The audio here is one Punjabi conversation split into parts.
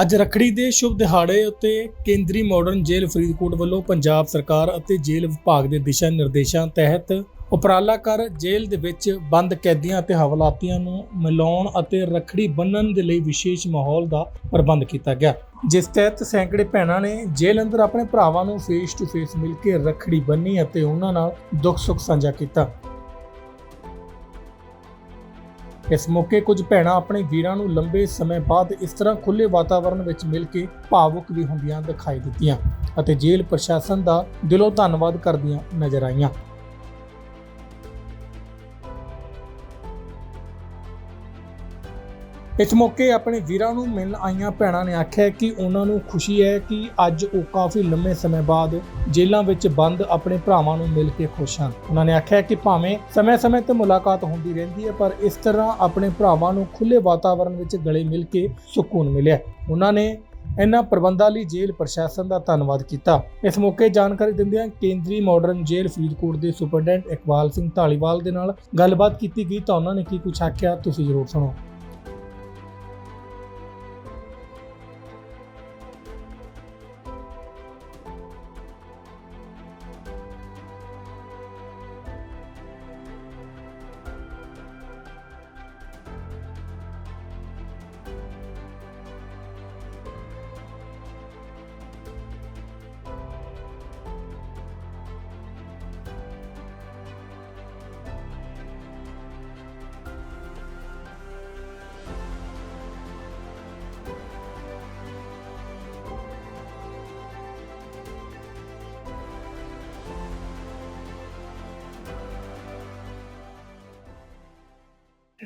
ਅੱਜ ਰਖੜੀ ਦੇ ਸ਼ੁਭ ਦਿਹਾੜੇ ਉੱਤੇ ਕੇਂਦਰੀ ਮਾਡਰਨ ਜੇਲ੍ਹ ਫਰੀਦਕੋਟ ਵੱਲੋਂ ਪੰਜਾਬ ਸਰਕਾਰ ਅਤੇ ਜੇਲ੍ਹ ਵਿਭਾਗ ਦੇ ਦਿਸ਼ਾ ਨਿਰਦੇਸ਼ਾਂ ਤਹਿਤ ਉਪਰਾਲਾ ਕਰ ਜੇਲ੍ਹ ਦੇ ਵਿੱਚ ਬੰਦ ਕੈਦੀਆਂ ਅਤੇ ਹਵਾਲਾਤੀਆਂ ਨੂੰ ਮਿਲਾਉਣ ਅਤੇ ਰਖੜੀ ਬੰਨਣ ਦੇ ਲਈ ਵਿਸ਼ੇਸ਼ ਮਾਹੌਲ ਦਾ ਪ੍ਰਬੰਧ ਕੀਤਾ ਗਿਆ। ਜਿਸ ਤਹਿਤ ਸੈਂਕੜੇ ਭੈਣਾਂ ਨੇ ਜੇਲ੍ਹ ਅੰਦਰ ਆਪਣੇ ਭਰਾਵਾਂ ਨੂੰ ਫੇਸ ਟੂ ਫੇਸ ਮਿਲ ਕੇ ਰਖੜੀ ਬੰਨੀ ਅਤੇ ਉਹਨਾਂ ਨਾਲ ਦੁੱਖ ਸੁੱਖ ਸਾਂਝਾ ਕੀਤਾ। ਇਸ ਮੌਕੇ ਕੁਝ ਭੈਣਾਂ ਆਪਣੇ ਵੀਰਾਂ ਨੂੰ ਲੰਬੇ ਸਮੇਂ ਬਾਅਦ ਇਸ ਤਰ੍ਹਾਂ ਖੁੱਲੇ ਵਾਤਾਵਰਣ ਵਿੱਚ ਮਿਲ ਕੇ ਭਾਵੁਕ ਵੀ ਹੁੰਦੀਆਂ ਦਿਖਾਈ ਦਿੱਤੀਆਂ ਅਤੇ ਜੇਲ੍ਹ ਪ੍ਰਸ਼ਾਸਨ ਦਾ ਦਿਲੋਂ ਧੰਨਵਾਦ ਕਰਦੀਆਂ ਨਜ਼ਰ ਆਈਆਂ। ਇਸ ਮੌਕੇ ਆਪਣੇ ਵੀਰਾਂ ਨੂੰ ਮਿਲਣ ਆਈਆਂ ਭੈਣਾਂ ਨੇ ਆਖਿਆ ਕਿ ਉਹਨਾਂ ਨੂੰ ਖੁਸ਼ੀ ਹੈ ਕਿ ਅੱਜ ਉਹ ਕਾਫੀ ਲੰਮੇ ਸਮੇਂ ਬਾਅਦ ਜੇਲ੍ਹਾਂ ਵਿੱਚ ਬੰਦ ਆਪਣੇ ਭਰਾਵਾਂ ਨੂੰ ਮਿਲ ਕੇ ਖੁਸ਼ ਹਨ। ਉਹਨਾਂ ਨੇ ਆਖਿਆ ਕਿ ਭਾਵੇਂ ਸਮੇਂ-ਸਮੇਂ ਤੇ ਮੁਲਾਕਾਤ ਹੁੰਦੀ ਰਹਿੰਦੀ ਹੈ, ਪਰ ਇਸ ਤਰ੍ਹਾਂ ਆਪਣੇ ਭਰਾਵਾਂ ਨੂੰ ਖੁੱਲੇ ਵਾਤਾਵਰਣ ਵਿੱਚ ਗਲੇ ਮਿਲ ਕੇ ਸਕੂਨ ਮਿਲਿਆ। ਉਹਨਾਂ ਨੇ ਇਹਨਾਂ ਪ੍ਰਬੰਧਾਂ ਲਈ ਜੇਲ੍ਹ ਪ੍ਰਸ਼ਾਸਨ ਦਾ ਧੰਨਵਾਦ ਕੀਤਾ। ਇਸ ਮੌਕੇ ਜਾਣਕਾਰੀ ਦਿੰਦਿਆਂ ਕੇਂਦਰੀ ਮਾਡਰਨ ਜੇਲ੍ਹ ਫਰੀਦਕੋਟ ਦੇ ਸੁਪਰਡੈਂਟ ਇਕਬਾਲ ਸਿੰਘ ਢਾਲੀਵਾਲ ਦੇ ਨਾਲ ਗੱਲਬਾਤ ਕੀਤੀ ਗਈ ਤਾਂ ਉਹਨਾਂ ਨੇ ਕੀ ਕੁਝ ਆਖਿਆ, ਤੁਸੀਂ ਜ਼ਰੂਰ ਸੁਣੋ।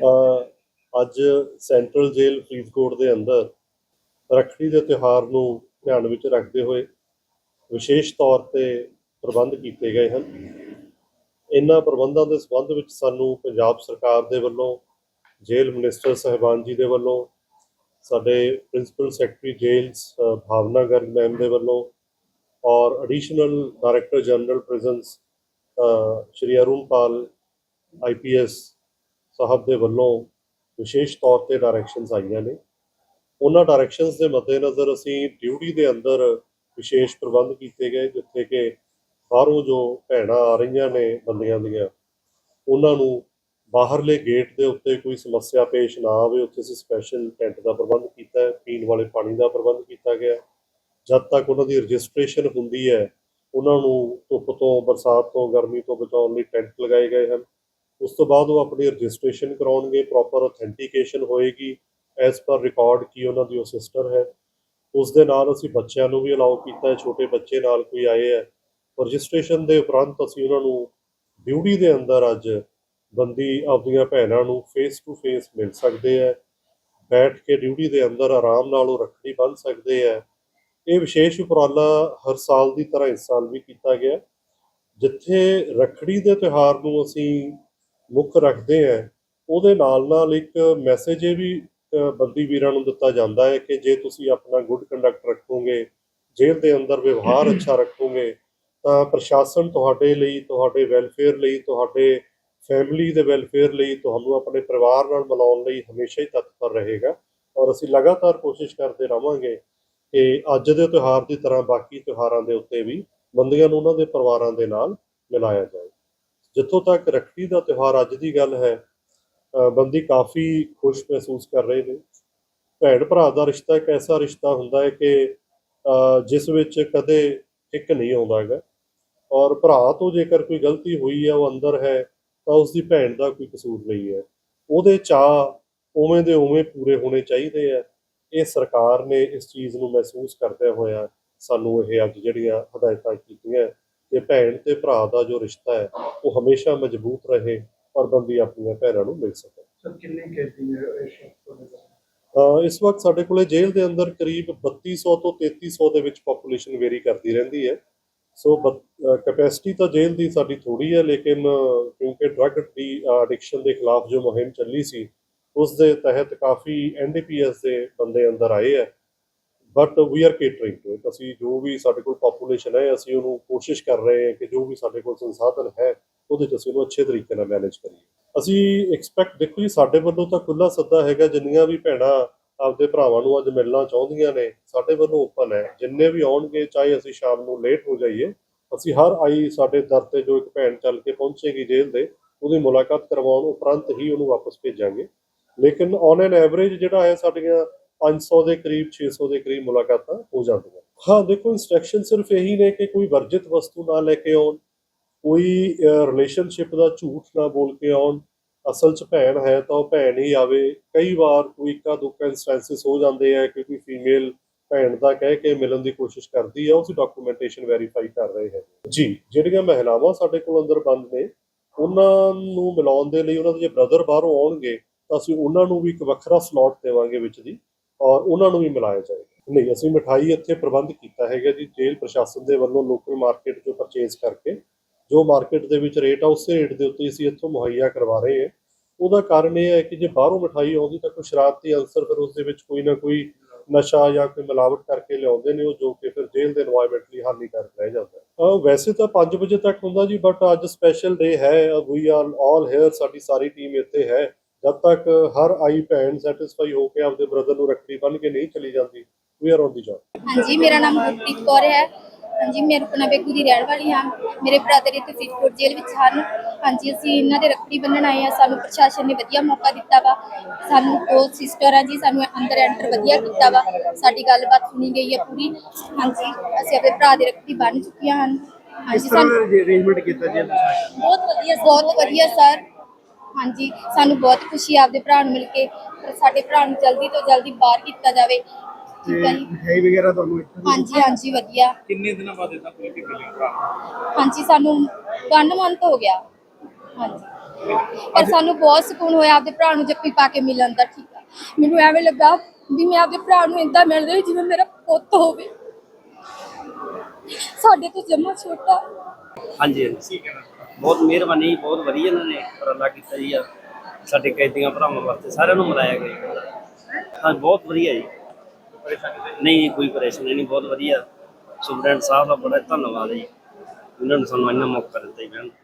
ਅਹ ਅੱਜ ਸੈਂਟਰਲ ਜੇਲ੍ਹ ਫਰੀਦਕੋਟ ਦੇ ਅੰਦਰ ਰੱਖੜੀ ਦੇ ਤਿਉਹਾਰ ਨੂੰ ਧਿਆਨ ਵਿੱਚ ਰੱਖਦੇ ਹੋਏ ਵਿਸ਼ੇਸ਼ ਤੌਰ ਤੇ ਪ੍ਰਬੰਧ ਕੀਤੇ ਗਏ ਹਨ। ਇਹਨਾਂ ਪ੍ਰਬੰਧਾਂ ਦੇ ਸੰਬੰਧ ਵਿੱਚ ਸਾਨੂੰ ਪੰਜਾਬ ਸਰਕਾਰ ਦੇ ਵੱਲੋਂ, ਜੇਲ੍ਹ ਮਿਨਿਸਟਰ ਸਹਿਬਾਨ ਜੀ ਦੇ ਵੱਲੋਂ, ਸਾਡੇ ਪ੍ਰਿੰਸੀਪਲ ਸੈਕਟਰੀ ਜੇਲ੍ਸ ਅਹ ਭਾਵਨਾ ਗਰਗ ਮੈਮ ਦੇ ਵੱਲੋਂ ਔਰ additional director general prisons Shri Arun Pal IPS ਸਾਹਿਬ ਦੇ ਵੱਲੋਂ ਵਿਸ਼ੇਸ਼ ਤੌਰ ਤੇ ਡਾਇਰੈਕਸ਼ਨਸ ਆਈਆਂ ਨੇ। ਉਹਨਾਂ ਡਾਇਰੈਕਸ਼ਨਸ ਦੇ ਮੱਦੇਨਜ਼ਰ ਅਸੀਂ ਡਿਊਟੀ ਦੇ ਅੰਦਰ ਵਿਸ਼ੇਸ਼ ਪ੍ਰਬੰਧ ਕੀਤੇ ਗਏ, ਜਿੱਥੇ ਕਿ ਬਾਹਰੋਂ ਜੋ ਭੈਣਾਂ ਆ ਰਹੀਆਂ ਨੇ ਬੰਦਿਆਂ ਦੀਆਂ, ਉਹਨਾਂ ਨੂੰ ਬਾਹਰਲੇ ਗੇਟ ਦੇ ਉੱਤੇ ਕੋਈ ਸਮੱਸਿਆ ਪੇਸ਼ ਨਾ ਆਵੇ। ਉੱਥੇ ਅਸੀਂ ਸਪੈਸ਼ਲ ਟੈਂਟ ਦਾ ਪ੍ਰਬੰਧ ਕੀਤਾ ਹੈ, ਪੀਣ ਵਾਲੇ ਪਾਣੀ ਦਾ ਪ੍ਰਬੰਧ ਕੀਤਾ ਗਿਆ। ਜਦ ਤੱਕ ਉਹਨਾਂ ਦੀ ਰਜਿਸਟ੍ਰੇਸ਼ਨ ਹੁੰਦੀ ਹੈ, ਉਹਨਾਂ ਨੂੰ ਧੁੱਪ ਤੋਂ, ਬਰਸਾਤ ਤੋਂ, ਗਰਮੀ ਤੋਂ ਬਚਾਉਣ ਲਈ ਟੈਂਟ ਲਗਾਏ ਗਏ ਹਨ। ਉਸ ਤੋਂ ਬਾਅਦ ਉਹ ਆਪਣੀ ਰਜਿਸਟ੍ਰੇਸ਼ਨ ਕਰਾਉਣਗੇ ਪ੍ਰੋਪਰ ਅਥੈਂਟੀਕੇਸ਼ਨ ਹੋਏਗੀ ਐਸ ਪਰ ਰਿਕਾਰਡ ਕੀ ਉਹਨਾਂ ਦੀ ਉਹ ਸਿਸਟਰ ਹੈ। ਉਸ ਦੇ ਨਾਲ ਅਸੀਂ ਬੱਚਿਆਂ ਨੂੰ ਵੀ ਅਲਾਉ ਕੀਤਾ ਹੈ, ਛੋਟੇ ਬੱਚੇ ਨਾਲ ਕੋਈ ਆਏ ਹੈ। ਰਜਿਸਟ੍ਰੇਸ਼ਨ ਦੇ ਉਪਰੰਤ ਅਸੀਂ ਉਹਨਾਂ ਨੂੰ ਡਿਊਟੀ ਦੇ ਅੰਦਰ ਅੱਜ ਬੰਦੀ ਆਪਦੀਆਂ ਭੈਣਾਂ ਨੂੰ ਫੇਸ ਟੂ ਫੇਸ ਮਿਲ ਸਕਦੇ ਹੈ। ਬੈਠ ਕੇ ਡਿਊਟੀ ਦੇ ਅੰਦਰ ਆਰਾਮ ਨਾਲ ਉਹ ਰੱਖੜੀ ਬੰਨ੍ਹ ਸਕਦੇ ਹੈ। ਇਹ ਵਿਸ਼ੇਸ਼ ਉਪਰਾਲਾ ਹਰ ਸਾਲ ਦੀ ਤਰ੍ਹਾਂ ਇਸ ਸਾਲ ਵੀ ਕੀਤਾ ਗਿਆ। ਜਿੱਥੇ ਰੱਖੜੀ ਦੇ ਤਿਉਹਾਰ ਨੂੰ ਅਸੀਂ ਮੁੱਖ ਰੱਖਦੇ ਆ। ਉਹਦੇ ਨਾਲ ਨਾਲ ਇੱਕ ਮੈਸੇਜ ਇਹ ਵੀ ਬੰਦੀ ਵੀਰਾਂ ਨੂੰ ਦਿੱਤਾ ਜਾਂਦਾ ਹੈ ਕਿ ਜੇ ਤੁਸੀਂ ਆਪਣਾ ਗੁੱਡ ਕੰਡਕਟ ਰੱਖੋਗੇ, ਜੇਲ੍ਹ ਦੇ ਅੰਦਰ ਵਿਵਹਾਰ ਅੱਛਾ ਰੱਖੋਗੇ, ਤਾਂ ਪ੍ਰਸ਼ਾਸਨ ਤੁਹਾਡੇ ਲਈ, ਤੁਹਾਡੇ ਵੈਲਫੇਅਰ ਲਈ, ਤੁਹਾਡੇ ਫੈਮਿਲੀ ਦੇ ਵੈਲਫੇਅਰ ਲਈ, ਤੁਹਾਨੂੰ ਆਪਣੇ ਪਰਿਵਾਰ ਨਾਲ ਮਿਲਾਉਣ ਲਈ ਹਮੇਸ਼ਾ ਹੀ ਤਤਪਰ ਰਹੇਗਾ। ਔਰ ਅਸੀਂ ਲਗਾਤਾਰ ਕੋਸ਼ਿਸ਼ ਕਰਦੇ ਰਵਾਂਗੇ ਕਿ ਅੱਜ ਦੇ ਤਿਉਹਾਰ ਦੀ ਤਰ੍ਹਾਂ ਬਾਕੀ ਤਿਉਹਾਰਾਂ ਦੇ ਉੱਤੇ ਵੀ ਬੰਦੀਆਂ ਨੂੰ ਉਹਨਾਂ ਦੇ ਪਰਿਵਾਰਾਂ ਦੇ ਨਾਲ ਮਿਲਾਇਆ ਜਾਵੇ ਜਿੱਥੋਂ ਤੱਕ ਰੱਖੜੀ ਦਾ ਤਿਉਹਾਰ ਅੱਜ ਦੀ ਗੱਲ ਹੈ ਬੰਦੀ ਕਾਫੀ ਖੁਸ਼ ਮਹਿਸੂਸ ਕਰ ਰਹੇ ਨੇ। ਭੈਣ ਭਰਾ ਦਾ ਰਿਸ਼ਤਾ ਇੱਕ ਐਸਾ ਰਿਸ਼ਤਾ ਹੁੰਦਾ ਹੈ ਕਿ ਜਿਸ ਵਿੱਚ ਕਦੇ ਇੱਕ ਨਹੀਂ ਆਉਂਦਾ ਹੈਗਾ। ਔਰ ਭਰਾ ਤੋਂ ਜੇਕਰ ਕੋਈ ਗਲਤੀ ਹੋਈ ਹੈ ਉਹ ਅੰਦਰ ਹੈ, ਤਾਂ ਉਸ ਦੀ ਭੈਣ ਦਾ ਕੋਈ ਕਸੂਰ ਨਹੀਂ ਹੈ। ਉਹਦੇ ਚਾਅ ਉਵੇਂ ਦੇ ਉਵੇਂ ਪੂਰੇ ਹੋਣੇ ਚਾਹੀਦੇ ਆ। ਇਹ ਸਰਕਾਰ ਨੇ ਇਸ ਚੀਜ਼ ਨੂੰ ਮਹਿਸੂਸ ਕਰਦਿਆਂ ਹੋਇਆ ਸਾਨੂੰ ਇਹ ਅੱਜ ਜਿਹੜੀਆਂ ਹਦਾਇਤਾਂ ਕੀਤੀਆਂ ਕਿ ਭੈਣ ਤੇ ਭਰਾ ਦਾ ਜੋ ਰਿਸ਼ਤਾ ਹੈ ਉਹ ਹਮੇਸ਼ਾ ਮਜ਼ਬੂਤ ਰਹੇ ਔਰ ਬੰਦੀ ਆਪਣੀਆਂ ਭੈਣਾਂ ਨੂੰ ਮਿਲ ਸਕੇ। ਸਰ ਕਿੰਨੇ ਕੈਦੀ ਹੈ ਇਸ ਵਕਤ ਸਾਡੇ ਕੋਲੇ ਜੇਲ੍ਹ ਦੇ ਅੰਦਰ ਕਰੀਬ 3200 ਤੋਂ 3300 ਦੇ ਵਿੱਚ ਪੋਪੂਲੇਸ਼ਨ ਵੇਰੀ ਕਰਦੀ ਰਹਿੰਦੀ ਹੈ। ਸੋ ਕੈਪੈਸਿਟੀ ਤਾਂ ਜੇਲ੍ਹ ਦੀ ਸਾਡੀ ਥੋੜੀ ਹੈ ਲੇਕਿਨ ਕਿਉਂਕਿ ਡਰੱਗ ਦੀ ਐਡਿਕਸ਼ਨ ਦੇ ਖਿਲਾਫ ਜੋ ਮੁਹਿੰਮ ਚੱਲੀ ਸੀ ਉਸ ਦੇ ਤਹਿਤ ਕਾਫੀ ਐਨਡੀਪੀਐਸ ਦੇ ਬੰਦੇ ਅੰਦਰ ਆਏ ਹੈ। But we are catering to it ਅਸੀਂ ਜੋ ਵੀ ਸਾਡੇ ਕੋਲ ਪੋਪੂਲੇਸ਼ਨ ਹੈ, ਅਸੀਂ ਉਹਨੂੰ ਕੋਸ਼ਿਸ਼ ਕਰ ਰਹੇ ਹਾਂ ਕਿ ਜੋ ਵੀ ਸਾਡੇ ਕੋਲ ਸੰਸਾਧਨ ਹੈ, ਉਹਦੇ 'ਚ ਅਸੀਂ ਉਹਨੂੰ ਅੱਛੇ ਤਰੀਕੇ ਨਾਲ ਮੈਨੇਜ ਕਰੀਏ। ਅਸੀਂ ਐਕਸਪੈਕਟ ਦੇਖੋ ਜੀ, ਸਾਡੇ ਵੱਲੋਂ ਤਾਂ ਖੁੱਲਾ ਸੱਦਾ ਹੈਗਾ, ਜਿੰਨੀਆਂ ਵੀ ਭੈਣਾਂ ਆਪਦੇ ਭਰਾਵਾਂ ਨੂੰ ਅੱਜ ਮਿਲਣਾ ਚਾਹੁੰਦੀਆਂ ਨੇ, ਸਾਡੇ ਵੱਲੋਂ ਓਪਨ ਹੈ। ਜਿੰਨੇ ਵੀ ਆਉਣਗੇ, ਚਾਹੇ ਅਸੀਂ ਸ਼ਾਮ ਨੂੰ ਲੇਟ ਹੋ ਜਾਈਏ, ਅਸੀਂ ਹਰ ਆਈ ਸਾਡੇ ਦਰ ਤੇ ਜੋ ਇੱਕ ਭੈਣ ਚੱਲ ਕੇ ਪਹੁੰਚੇਗੀ ਜੇਲ੍ਹ ਦੇ, ਉਹਦੀ ਮੁਲਾਕਾਤ ਕਰਵਾਉਣ ਉਪਰੰਤ ਹੀ ਉਹਨੂੰ ਵਾਪਸ ਭੇਜਾਂਗੇ। ਲੇਕਿਨ ਔਨ ਐਨ ਐਵਰੇਜ ਜਿਹੜਾ ਹੈ, ਸਾਡੀਆਂ 500 ਦੇ ਕਰੀਬ 600 ਦੇ ਕਰੀਬ ਮੁਲਾਕਾਤਾਂ ਹੋ ਜਾਂਦੀਆਂ। ਹਾਂ, ਦੇਖੋ ਇਨਸਟਰਕਸ਼ਨ ਸਿਰਫ ਇਹੀ ਨੇ ਕਿ ਕੋਈ ਵਰਜਿਤ ਵਸਤੂ ਨਾ ਲੈ ਕੇ ਆਉਣ, ਕੋਈ ਰਿਲੇਸ਼ਨਸ਼ਿਪ ਦਾ ਝੂਠ ਨਾ ਬੋਲ ਕੇ ਆਉਣ, ਅਸਲ 'ਚ ਭੈਣ ਹੈ ਤਾਂ ਉਹ ਭੈਣ ਹੀ ਆਵੇ। ਕਈ ਵਾਰ ਕੋਈ ਇੱਕਾ ਦੁੱਕਾ ਇਨਸਟੈਂਸਸ ਹੋ ਜਾਂਦੇ ਆ ਕਿ ਕੋਈ ਫੀਮੇਲ ਭੈਣ ਦਾ ਕਹਿ ਕੇ ਮਿਲਣ ਦੀ ਕੋਸ਼ਿਸ਼ ਕਰਦੀ ਹੈ ਉਸ ਡਾਕੂਮੈਂਟੇਸ਼ਨ ਵੈਰੀਫਾਈ ਕਰ ਰਹੇ ਹੈ ਜੀ, ਜਿਹੜੀਆਂ ਮਹਿਲਾਵਾਂ ਸਾਡੇ ਕੋਲ ਅੰਦਰ ਬੰਦ ਨੇ, ਉਹਨਾਂ ਨੂੰ ਮਿਲਾਉਣ ਦੇ ਲਈ ਉਹਨਾਂ ਦੇ ਜੇ ਬ੍ਰਦਰ ਬਾਹਰੋਂ ਆਉਣਗੇ, ਤਾਂ ਅਸੀਂ ਉਹਨਾਂ ਨੂੰ ਵੀ ਇੱਕ ਵੱਖਰਾ ਸਲੋਟ ਦੇਵਾਂਗੇ ਵਿੱਚ ਦੀ। ਔਰ ਉਹਨਾਂ ਨੂੰ ਵੀ ਮਿਲਾਇਆ ਜਾਏਗਾ। ਨਹੀਂ, ਅਸੀਂ ਮਠਾਈ ਇੱਥੇ ਪ੍ਰਬੰਧ ਕੀਤਾ ਹੈਗਾ ਜੀ, ਜੇਲ੍ਹ ਪ੍ਰਸ਼ਾਸਨ ਦੇ ਵੱਲੋਂ ਲੋਕਲ ਮਾਰਕੀਟ ਤੋਂ ਪਰਚੇਸ ਕਰਕੇ, ਜੋ ਮਾਰਕੀਟ ਦੇ ਵਿੱਚ ਰੇਟ ਆ, ਉਸੇ ਰੇਟ ਦੇ ਉੱਤੇ ਅਸੀਂ ਇੱਥੋਂ ਮੁਹੱਈਆ ਕਰਵਾ ਰਹੇ ਹਾਂ। ਉਹਦਾ ਕਾਰਨ ਇਹ ਹੈ ਕਿ ਜੇ ਬਾਹਰੋਂ ਮਠਾਈ ਆਉਂਦੀ ਤਾਂ ਕੋਈ ਸ਼ਰਾਬ ਸ਼ਰਾਰਤੀ ਅਨਸਰ ਫਿਰ ਉਸ ਦੇ ਵਿੱਚ ਕੋਈ ਨਾ ਕੋਈ ਨਸ਼ਾ ਜਾਂ ਕੋਈ ਮਿਲਾਵਟ ਕਰਕੇ ਲਿਆਉਂਦੇ ਨੇ ਉਹ, ਜੋ ਕਿ ਫਿਰ ਜੇਲ੍ਹ ਦੇ এনवायरमेंट ਲਈ ਹਾਨੀਕਾਰਕ ਰਹਿ ਜਾਂਦਾ ਹੈ। ਵੈਸੇ ਤਾਂ 5 ਵਜੇ ਤੱਕ ਹੁੰਦਾ ਜੀ ਬਟ ਅੱਜ ਸਪੈਸ਼ਲ ਡੇ ਹੈ ਵੀ ਆਰ ਆਲ ਹੇਅਰ ਸਾਡੀ ਸਾਰੀ ਟੀਮ ਇੱਥੇ ਹੈ। ਤੱਕ ਹਰ ਆਈ ਭੈਣ ਸੈਟੀਸਫਾਈ ਹੋ ਕੇ ਆਪਦੇ ਬ੍ਰਦਰ ਨੂੰ ਰੱਖੜੀ ਬੰਨ ਕੇ ਨਹੀਂ ਚਲੀ ਜਾਂਦੀ we are on the job ਹਾਂਜੀ ਮੇਰਾ ਨਾਮ ਗੁਰਪ੍ਰੀਤ ਕੌਰ ਹੈ। ਹਾਂਜੀ ਮੈਂ ਰੁਕਣਾ ਬੇਗੂ ਦੀ ਰਹਿਣ ਵਾਲੀ ਹਾਂ। ਮੇਰੇ ਬ੍ਰਦਰ ਇੱਥੇ ਫਰੀਦਕੋਟ ਜੇਲ੍ਹ ਵਿੱਚ ਹਨ। ਹਾਂਜੀ ਅਸੀਂ ਇਹਨਾਂ ਦੇ ਰੱਖੜੀ ਬੰਨਣ ਆਏ ਹਾਂ। ਸਾਨੂੰ ਪ੍ਰਸ਼ਾਸਨ ਨੇ ਵਧੀਆ ਮੌਕਾ ਦਿੱਤਾ ਵਾ। ਸਾਨੂੰ ਦੋ ਸਿਸਟਰ ਆ ਜੀ ਸਾਨੂੰ ਅੰਦਰ ਐਂਟਰ ਵਧੀਆ ਕੀਤਾ ਵਾ। ਸਾਡੀ ਗੱਲਬਾਤ ਸੁਣੀ ਗਈ ਹੈ ਪੂਰੀ। ਹਾਂਜੀ ਅਸੀਂ ਆਪਣੇ ਭਰਾ ਦੇ ਰੱਖੜੀ ਬੰਨ ਚੁੱਕੀਆਂ ਹਨ। ਹਾਂਜੀ ਸਾਨੂੰ ਅਰੇਂਜਮੈਂਟ ਕੀਤਾ ਜੀ ਬਹੁਤ ਵਧੀਆ ਬਹੁਤ ਵਧੀਆ ਸਰ ਹਾਂਜੀ ਸਾਨੂੰ ਬਹੁਤ ਖੁਸ਼ੀ ਹੈ ਆਪਦੇ ਭਰਾ ਨੂੰ ਮਿਲ ਕੇ ਸਾਡੇ ਭਰਾ ਨੂੰ ਜਲਦੀ ਤੋਂ ਜਲਦੀ ਬਾਹਰ ਕੀਤਾ ਜਾਵੇ। ਠੀਕ ਹੈ ਜੀ। ਮਿਠਾਈ ਵਗੈਰਾ ਤੁਹਾਨੂੰ ਇੱਥੇ ਦੀ- ਹਾਂਜੀ ਹਾਂਜੀ ਵਧੀਆ। ਕਿੰਨੇ ਦਿਨਾਂ ਬਾਅਦ ਇਦਾਂ ਕੋਈ ਵੀ ਮਿਲਿਆ ਭਰਾ? ਹਾਂਜੀ ਸਾਨੂੰ 1 ਮੰਥ ਹੋ ਗਿਆ। ਹਾਂਜੀ। ਪਰ ਸਾਨੂੰ ਬਹੁਤ ਸਕੂਨ ਹੋਇਆ ਆਪਦੇ ਭਰਾ ਨੂੰ ਜੱਫੀ ਪਾ ਕੇ ਮਿਲਣ ਦਾ ਠੀਕ ਆ। ਮੈਨੂੰ ਐਵੇਂ ਲੱਗਾ ਵੀ ਮੈਂ ਆਪਦੇ ਭਰਾ ਨੂੰ ਇੰਦਾ ਮਿਲ ਰਹੀ ਜਿਵੇਂ ਮੇਰਾ ਪੁੱਤ ਹੋਵੇ। ਸਾਡੇ ਤੋਂ ਜਮਾ ਛੋਟਾ। ਹਾਂਜੀ ਹਾਂਜੀ। ਬਹੁਤ ਮਿਹਰਬਾਨੀ ਬਹੁਤ ਵਧੀਆ ਇਹਨਾਂ ਨੇ ਉਪਰਾਲਾ ਕੀਤਾ ਜੀ ਆ ਸਾਡੇ ਕੈਦੀਆਂ ਭਰਾਵਾਂ ਵਾਸਤੇ ਸਾਰਿਆਂ ਨੂੰ ਮਿਲਾਇਆ ਗਿਆ ਜੀ। ਹਾਂ ਬਹੁਤ ਵਧੀਆ ਜੀ ਨਹੀਂ ਜੀ, ਕੋਈ ਪਰੇਸ਼ਾਨੀ ਨਹੀਂ ਬਹੁਤ ਵਧੀਆ ਸੁਪਰਡੈਂਟ ਸਾਹਿਬ ਦਾ ਬੜਾ ਧੰਨਵਾਦ ਜੀ ਉਹਨਾਂ ਨੂੰ ਸਾਨੂੰ ਇੰਨਾ ਮੌਕਾ ਦਿੱਤਾ ਜੀ ਬਹਿਣ ਦਾ।